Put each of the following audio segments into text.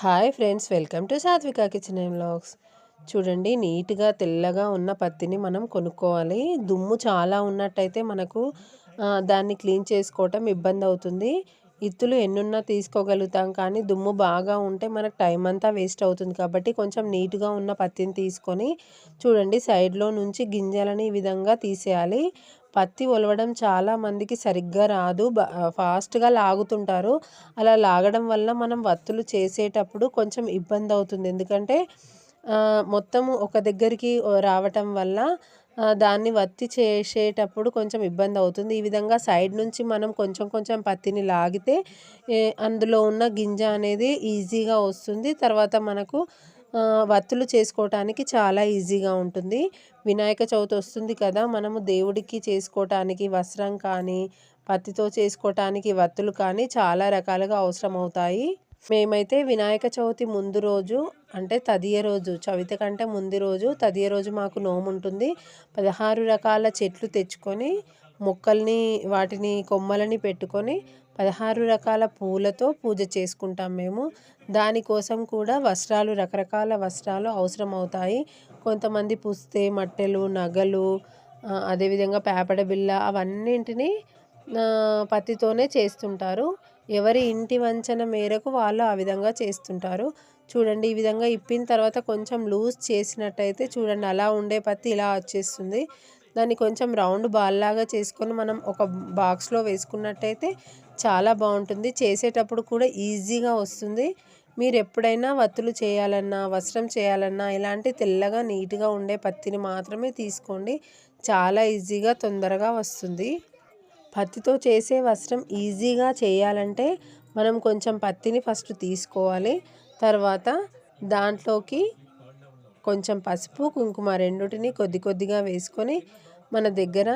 Hi friends welcome to Satvika kitchen and vlogs. చూడండి నీట్గా తెల్లగా ఉన్న పత్తిని మనం కొనుక్కోవాలి. దుమ్ము చాలా ఉన్నట్టయితే మనకు దాన్ని క్లీన్ చేసుకోవటం ఇబ్బంది అవుతుంది. ఇత్తులు ఎన్నున్నా తీసుకోగలుగుతాం కానీ దుమ్ము బాగా ఉంటే మనకు టైం అంతా వేస్ట్ అవుతుంది. కాబట్టి కొంచెం నీట్గా ఉన్న పత్తిని తీసుకొని చూడండి సైడ్లో నుంచి గింజలని ఈ విధంగా తీసేయాలి. పత్తి ఒలవడం చాలా మందికి సరిగ్గా రాదు. ఫాస్ట్గా లాగుతుంటారు. అలా లాగడం వల్ల మనం వత్తులు చేసేటప్పుడు కొంచెం ఇబ్బంది అవుతుంది ఎందుకంటే మొత్తం ఒక దగ్గరికి రావటం వల్ల దాన్ని వత్తి చేసేటప్పుడు కొంచెం ఇబ్బంది అవుతుంది ఈ విధంగా సైడ్ నుంచి మనం కొంచెం కొంచెం పత్తిని లాగితే అందులో ఉన్న గింజ అనేది ఈజీగా వస్తుంది. తర్వాత మనకు వత్తులు చేసుకోవటానికి చాలా ఈజీగా ఉంటుంది. వినాయక చవితి వస్తుంది కదా మనము దేవుడికి చేసుకోవటానికి వస్త్రం కానీ పత్తితో చేసుకోవటానికి వత్తులు కానీ చాలా రకాలుగా అవసరం అవుతాయి మేమైతే వినాయక చవితి ముందు రోజు అంటే తదియ రోజు చవితి కంటే ముందు రోజు తదియ రోజు మాకు నోము ఉంటుంది పదహారు రకాల చెట్లు తెచ్చుకొని మొక్కల్ని వాటిని కొమ్మలని పెట్టుకొని పదహారు రకాల పూలతో పూజ చేసుకుంటాం మేము. దానికోసం కూడా వస్త్రాలు రకరకాల వస్త్రాలు అవసరం అవుతాయి కొంతమంది పుస్తే మట్టెలు నగలు అదేవిధంగా పేపడ బిల్ల అవన్నింటినీ పత్తితోనే చేస్తుంటారు. ఎవరి ఇంటి వంచన మేరకు వాళ్ళు ఆ విధంగా చేస్తుంటారు. చూడండి ఈ విధంగా ఇప్పిన తర్వాత కొంచెం లూజ్ చేసినట్టయితే చూడండి అలా ఉండే పత్తి ఇలా వచ్చేస్తుంది. దాన్ని కొంచెం రౌండ్ బాల్ లాగా చేసుకొని మనం ఒక బాక్స్లో వేసుకున్నట్టయితే చాలా బాగుంటుంది. చేసేటప్పుడు కూడా ఈజీగా వస్తుంది. మీరు ఎప్పుడైనా వత్తులు చేయాలన్నా వస్త్రం చేయాలన్నా ఇలాంటి తెల్లగా నీట్గా ఉండే పత్తిని మాత్రమే తీసుకోండి. చాలా ఈజీగా తొందరగా వస్తుంది. పత్తితో చేసే వస్త్రం ఈజీగా చేయాలంటే మనం కొంచెం పత్తిని ఫస్ట్ తీసుకోవాలి. తర్వాత దాంట్లోకి కొంచెం పసుపు కుంకుమ రెండుటిని కొద్ది కొద్దిగా వేసుకొని మన దగ్గర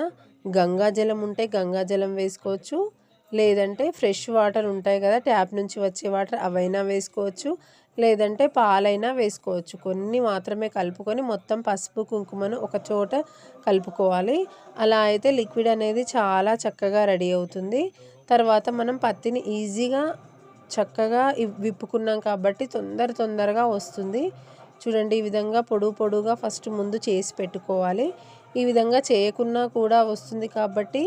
గంగాజలం ఉంటే గంగాజలం వేసుకోవచ్చు. లేదంటే ఫ్రెష్ వాటర్ ఉంటాయి కదా ట్యాప్ నుంచి వచ్చే వాటర్ అవైనా వేసుకోవచ్చు. లేదంటే పాలైనా వేసుకోవచ్చు. కొన్ని మాత్రమే కలుపుకొని మొత్తం పసుపు కుంకుమను ఒక చోట కలుపుకోవాలి. అలా అయితే లిక్విడ్ అనేది చాలా చక్కగా రెడీ అవుతుంది. తర్వాత మనం పత్తిని ఈజీగా చక్కగా విప్పుకున్నాం కాబట్టి తొందర తొందరగా వస్తుంది. చూడండి ఈ విధంగా పొడుగు పొడుగా ఫస్ట్ ముందు చేసి పెట్టుకోవాలి. ఈ విధంగా చేయకున్నా కూడా వస్తుంది కాబట్టి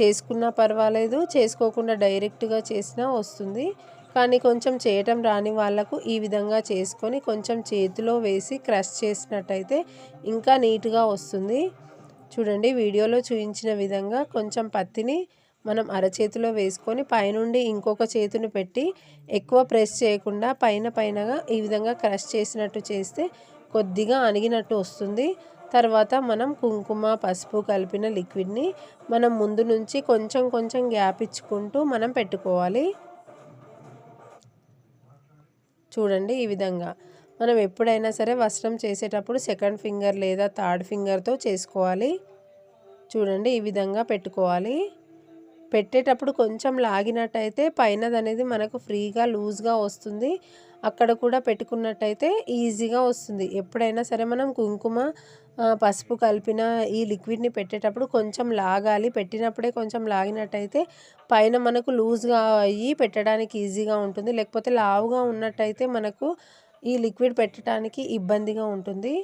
చేసుకున్నా పర్వాలేదు చేసుకోకుండా డైరెక్ట్గా చేసినా వస్తుంది. కానీ కొంచెం చేయటం రాని వాళ్ళకు ఈ విధంగా చేసుకొని కొంచెం చేతిలో వేసి క్రష్ చేసినట్టయితే ఇంకా నీట్గా వస్తుంది. చూడండి వీడియోలో చూపించిన విధంగా కొంచెం పత్తిని మనం అరచేతిలో వేసుకొని పైనుండి ఇంకొక చేతిని పెట్టి ఎక్కువ ప్రెస్ చేయకుండా పైన పైనగా ఈ విధంగా క్రష్ చేసినట్టు చేస్తే కొద్దిగా అణిగినట్టు వస్తుంది. తర్వాత మనం కుంకుమ పసుపు కలిపిన లిక్విడ్ని మనం ముందు నుంచి కొంచెం కొంచెం గ్యాప్ ఇచ్చుకుంటూ మనం పెట్టుకోవాలి. చూడండి ఈ విధంగా. మనం ఎప్పుడైనా సరే వస్త్రం చేసేటప్పుడు సెకండ్ ఫింగర్ లేదా థర్డ్ ఫింగర్తో చేసుకోవాలి. చూడండి ఈ విధంగా పెట్టుకోవాలి. పెట్టేటప్పుడు కొంచెం లాగినట్టయితే పైనది అనేది మనకు ఫ్రీగా లూజ్గా వస్తుంది. అక్కడ కూడా పెట్టుకున్నట్టయితే ఈజీగా వస్తుంది. ఎప్పుడైనా సరే మనం కుంకుమ పసుపు కలిపిన ఈ లిక్విడ్ని పెట్టేటప్పుడు కొంచెం లాగాలి. పెట్టినప్పుడే కొంచెం లాగినట్టయితే పైన మనకు లూజ్గా అయ్యి పెట్టడానికి ఈజీగా ఉంటుంది. లేకపోతే లావుగా ఉన్నట్టయితే మనకు ఈ లిక్విడ్ పెట్టడానికి ఇబ్బందిగా ఉంటుంది.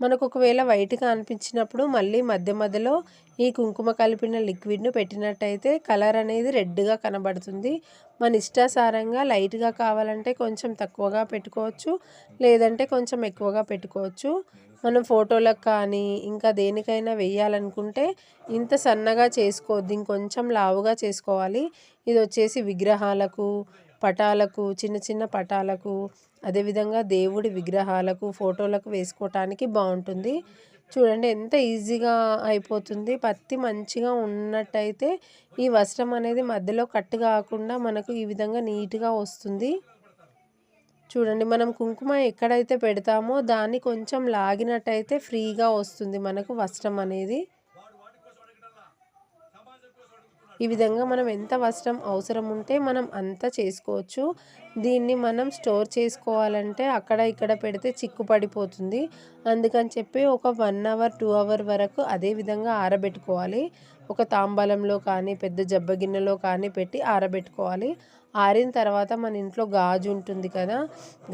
మనకు ఒకవేళ వైట్గా అనిపించినప్పుడు మళ్ళీ మధ్య మధ్యలో ఈ కుంకుమ కలిపిన లిక్విడ్ను పెట్టినట్టయితే కలర్ అనేది రెడ్గా కనబడుతుంది. మన ఇష్టాసారంగా లైట్గా కావాలంటే కొంచెం తక్కువగా పెట్టుకోవచ్చు. లేదంటే కొంచెం ఎక్కువగా పెట్టుకోవచ్చు. మనం ఫోటోలకు కానీ ఇంకా దేనికైనా వేయాలనుకుంటే ఇంత సన్నగా చేసుకోవద్దు ఇంకొంచెం లావుగా చేసుకోవాలి. ఇది వచ్చేసి విగ్రహాలకు పటాలకు చిన్న చిన్న పటాలకు అదేవిధంగా దేవుడి విగ్రహాలకు ఫోటోలకు వేసుకోవటానికి బాగుంటుంది. చూడండి ఎంత ఈజీగా అయిపోతుంది. పత్తి మంచిగా ఉన్నట్టయితే ఈ వస్త్రం అనేది మధ్యలో కట్టు కాకుండా మనకు ఈ విధంగా నీట్గా వస్తుంది. చూడండి మనం కుంకుమ ఎక్కడైతే పెడతామో దాన్ని కొంచెం లాగినట్టయితే ఫ్రీగా వస్తుంది మనకు వస్త్రం అనేది. ఈ విధంగా మనం ఎంత వస్త్రం అవసరం ఉంటే మనం అంత చేసుకోవచ్చు. దీన్ని మనం స్టోర్ చేసుకోవాలంటే అక్కడ ఇక్కడ పెడితే చిక్కు పడిపోతుంది అందుకని చెప్పి ఒక వన్ అవర్ టూ అవర్ వరకు అదే విధంగా ఆరబెట్టుకోవాలి. ఒక తాంబలంలో కానీ పెద్ద జబ్బ గిన్నెలో కానీ పెట్టి ఆరబెట్టుకోవాలి. ఆరిన తర్వాత మన ఇంట్లో గాజు ఉంటుంది కదా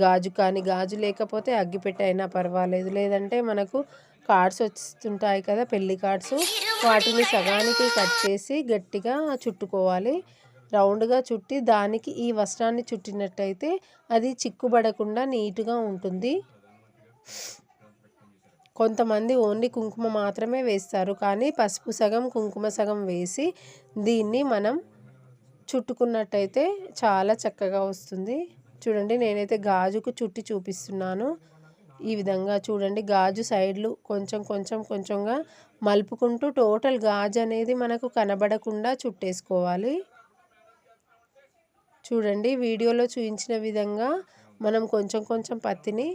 గాజు కానీ గాజు లేకపోతే అగ్గిపెట్టి అయినా పర్వాలేదు. లేదంటే మనకు కార్డ్స్ వస్తుంటాయి కదా పెళ్ళి కార్డ్స్. వాటిని సగానికి కట్ చేసి గట్టిగా చుట్టుకోవాలి. రౌండ్గా చుట్టి దానికి ఈ వస్త్రాన్ని చుట్టినట్టయితే అది చిక్కుబడకుండా నీట్గా ఉంటుంది. కొంతమంది ఓన్లీ కుంకుమ మాత్రమే వేస్తారు. కానీ పసుపు సగం కుంకుమ సగం వేసి దీన్ని మనం చుట్టుకున్నట్టయితే చాలా చక్కగా వస్తుంది. చూడండి నేనైతే గాజుకు చుట్టి చూపిస్తున్నాను. ఈ విధంగా చూడండి. గాజు సైడ్లు కొంచెం కొంచెం కొంచెంగా మలుపుకుంటూ టోటల్ గాజు అనేది మనకు కనబడకుండా చుట్టేసుకోవాలి. చూడండి. వీడియోలో చూపించిన విధంగా మనం కొంచెం కొంచెం పత్తిని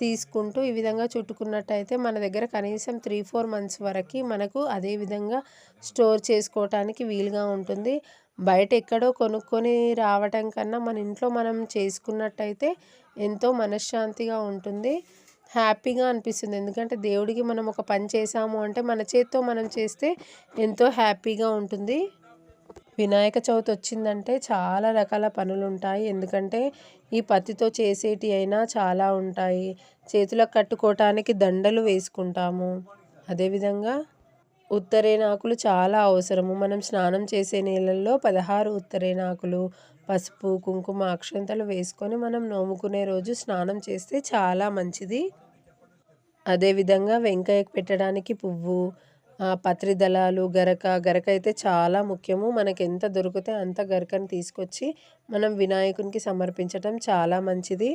తీసుకుంటూ ఈ విధంగా చుట్టుకున్నట్టయితే మన దగ్గర కనీసం త్రీ ఫోర్ మంత్స్ వరకు మనకు అదే విధంగా స్టోర్ చేసుకోవటానికి వీలుగా ఉంటుంది. బయట ఎక్కడో కొనుక్కొని రావటం కన్నా మన ఇంట్లో మనం చేసుకున్నట్టయితే ఎంతో మనశ్శాంతిగా ఉంటుంది. హ్యాపీగా అనిపిస్తుంది. ఎందుకంటే దేవుడికి మనం ఒక పని చేసాము అంటే మన చేత్తో మనం చేస్తే ఎంతో హ్యాపీగా ఉంటుంది. వినాయక చవితి వచ్చిందంటే చాలా రకాల పనులు ఉంటాయి ఎందుకంటే ఈ పత్తితో చేసేటి అయినా చాలా ఉంటాయి. చేతులకు కట్టుకోవటానికి దండలు వేసుకుంటాము. అదేవిధంగా ఉత్తరేనాకులు చాలా అవసరము. మనం స్నానం చేసే నీళ్ళల్లో పదహారు ఉత్తరేనాకులు పసుపు కుంకుమ అక్షంతలు వేసుకొని మనం నోముకునే రోజు స్నానం చేస్తే చాలా మంచిది. అదేవిధంగా వెంకయ్యకు పెట్టడానికి పువ్వు పత్రి దళాలు గరక గరక అయితే చాలా ముఖ్యము. మనకి ఎంత దొరికితే అంత గరకను తీసుకొచ్చి మనం వినాయకునికి సమర్పించటం చాలా మంచిది.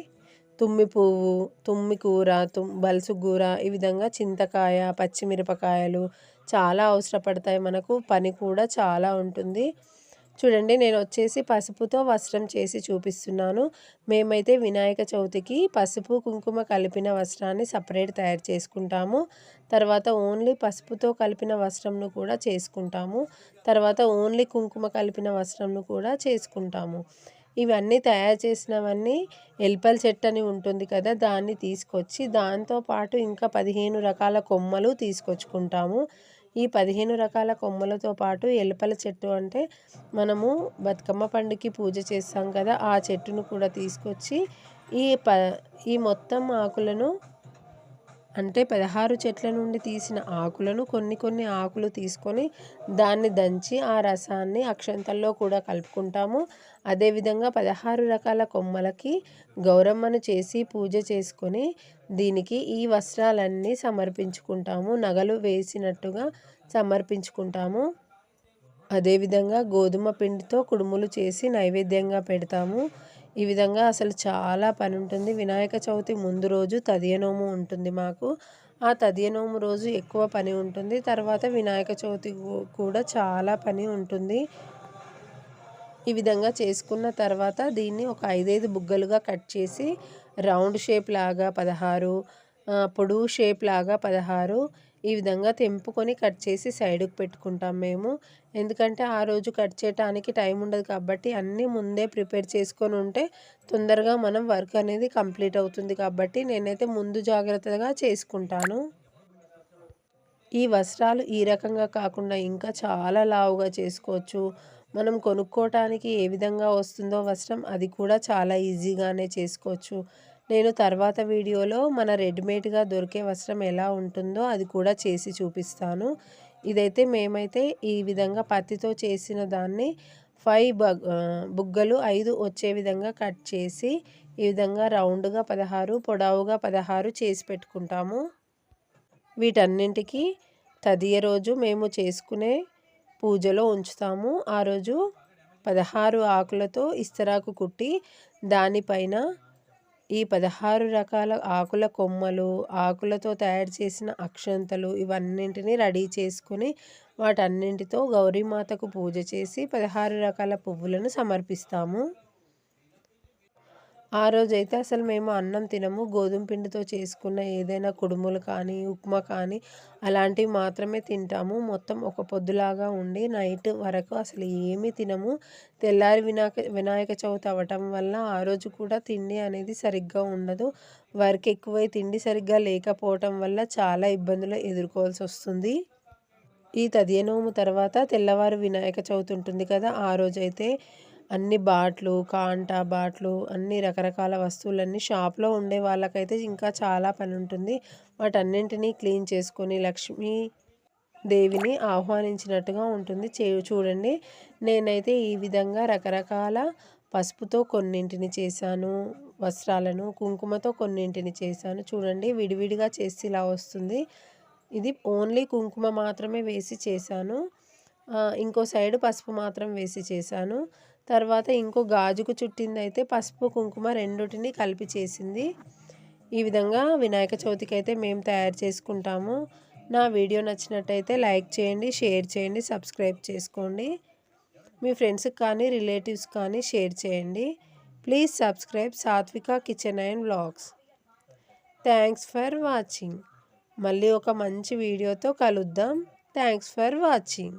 తుమ్మి పువ్వు తుమ్మి కూర తుమ్ బలుసు కూర ఈ విధంగా చింతకాయ పచ్చిమిరపకాయలు చాలా అవసరపడతాయి. మనకు పని కూడా చాలా ఉంటుంది. చూడండి నేను వచ్చేసి పసుపుతో వస్త్రం చేసి చూపిస్తున్నాను. మేమైతే వినాయక చవితికి పసుపు కుంకుమ కలిపిన వస్త్రాన్ని సపరేట్ తయారు చేసుకుంటాము. తర్వాత ఓన్లీ పసుపుతో కలిపిన వస్త్రంను కూడా చేసుకుంటాము. తర్వాత ఓన్లీ కుంకుమ కలిపిన వస్త్రంను కూడా చేసుకుంటాము. ఇవన్నీ తయారు చేసినవన్నీ ఎల్పల్ చెట్టు అని ఉంటుంది కదా దాన్ని తీసుకొచ్చి దాంతోపాటు ఇంకా పదిహేను రకాల కొమ్మలు తీసుకొచ్చుకుంటాము. ఈ పదిహేను రకాల కొమ్మలతో పాటు ఎలుపల చెట్టు అంటే మనము బతుకమ్మ పండుగకి పూజ చేస్తాం కదా ఆ చెట్టును కూడా తీసుకొచ్చి ఈ ప ఈ మొత్తం ఆకులను అంటే పదహారు చెట్ల నుండి తీసిన ఆకులను కొన్ని కొన్ని ఆకులు తీసుకొని దాన్ని దంచి ఆ రసాన్ని అక్షంతల్లో కూడా కలుపుకుంటాము. అదేవిధంగా పదహారు రకాల కొమ్మలకి గౌరమ్మను చేసి పూజ చేసుకొని దీనికి ఈ వస్త్రాలన్నీ సమర్పించుకుంటాము. నగలు వేసినట్టుగా సమర్పించుకుంటాము. అదేవిధంగా గోధుమ పిండితో కుడుములు చేసి నైవేద్యంగా పెడతాము. ఈ విధంగా అసలు చాలా పని ఉంటుంది వినాయక చవితి ముందు రోజు తదియనోము ఉంటుంది మాకు. ఆ తదియనోము రోజు ఎక్కువ పని ఉంటుంది. తర్వాత వినాయక చవితి కూడా చాలా పని ఉంటుంది. ఈ విధంగా చేసుకున్న తర్వాత దీన్ని ఒక ఐదైదు బుగ్గలుగా కట్ చేసి రౌండ్ షేప్ లాగా పదహారు పొడువు షేప్ లాగా పదహారు ఈ విధంగా తెంపుకొని కట్ చేసి సైడ్కి పెట్టుకుంటాం మేము. ఎందుకంటే ఆ రోజు కట్ చేయడానికి టైం ఉండదు కాబట్టి అన్నీ ముందే ప్రిపేర్ చేసుకొని ఉంటే తొందరగా మనం వర్క్ అనేది కంప్లీట్ అవుతుంది కాబట్టి నేనైతే ముందు జాగ్రత్తగా చేసుకుంటాను. ఈ వస్త్రాలు ఈ రకంగా కాకుండా ఇంకా చాలా లావుగా చేసుకోవచ్చు. మనం కొనుక్కోవటానికి ఏ విధంగా వస్తుందో వస్త్రం అది కూడా చాలా ఈజీగానే చేసుకోవచ్చు. నేను తర్వాత వీడియోలో మన రెడీమేడ్గా దొరికే వస్త్రం ఎలా ఉంటుందో అది కూడా చేసి చూపిస్తాను. ఇదైతే మేమైతే ఈ విధంగా పత్తితో చేసిన దాన్ని ఫైవ్ బుగ్గలు ఐదు వచ్చే విధంగా కట్ చేసి ఈ విధంగా రౌండ్గా పదహారు పొడవుగా పదహారు చేసి పెట్టుకుంటాము. వీటన్నింటికి తదియ రోజు మేము చేసుకునే పూజలో ఉంచుతాము. ఆ రోజు పదహారు ఆకులతో ఇస్తరాకు కుట్టి దానిపైన ఈ పదహారు రకాల ఆకుల కొమ్మలు ఆకులతో తయారు చేసిన అక్షంతలు ఇవన్నింటినీ రెడీ చేసుకొని వాటన్నింటితో గౌరీమాతకు పూజ చేసి పదహారు రకాల పువ్వులను సమర్పిస్తాము. ఆ రోజైతే అసలు మేము అన్నం తినము. గోధుమ పిండితో చేసుకున్న ఏదైనా కుడుములు కానీ ఉప్మా కానీ అలాంటివి మాత్రమే తింటాము. మొత్తం ఒక పొద్దులాగా ఉండి నైట్ వరకు అసలు ఏమీ తినము. తెల్లారి వినాయక వినాయక చవితి అవ్వటం వల్ల ఆ రోజు కూడా తిండి అనేది సరిగ్గా ఉండదు. వర్క్ ఎక్కువై తిండి సరిగ్గా లేకపోవటం వల్ల చాలా ఇబ్బందులు ఎదుర్కోవాల్సి వస్తుంది. ఈ తదియనోము తర్వాత తెల్లవారు వినాయక చవితి ఉంటుంది కదా ఆ రోజైతే అన్ని బాట్లు కాంటా బాట్లు అన్ని రకరకాల వస్తువులన్నీ షాప్లో ఉండే వాళ్ళకైతే ఇంకా చాలా పని ఉంటుంది. వాటన్నింటినీ క్లీన్ చేసుకొని లక్ష్మీ దేవిని ఆహ్వానించినట్టుగా ఉంటుంది. చే చూడండి. నేనైతే ఈ విధంగా రకరకాల పసుపుతో కొన్నింటిని చేశాను వస్త్రాలను కుంకుమతో కొన్నింటిని చేశాను. చూడండి విడివిడిగా చేసి ఇలా వస్తుంది. ఇది ఓన్లీ కుంకుమ మాత్రమే వేసి చేశాను. ఇంకో సైడ్ పసుపు మాత్రం వేసి చేశాను. తర్వాత ఇంకో గాజుకు చుట్టింది అయితే పసుపు కుంకుమ రెండుటిని కలిపి చేసింది. ఈ విధంగా వినాయక చవితికి అయితే మేము తయారు చేసుకుంటాము. నా వీడియో నచ్చినట్టయితే లైక్ చేయండి షేర్ చేయండి సబ్స్క్రైబ్ చేసుకోండి. మీ ఫ్రెండ్స్కి కానీ రిలేటివ్స్ కానీ షేర్ చేయండి. Please subscribe Satvika kitchen and vlogs. Thanks for watching. మళ్ళీ ఒక మంచి వీడియోతో కలుద్దాం. Thanks for watching.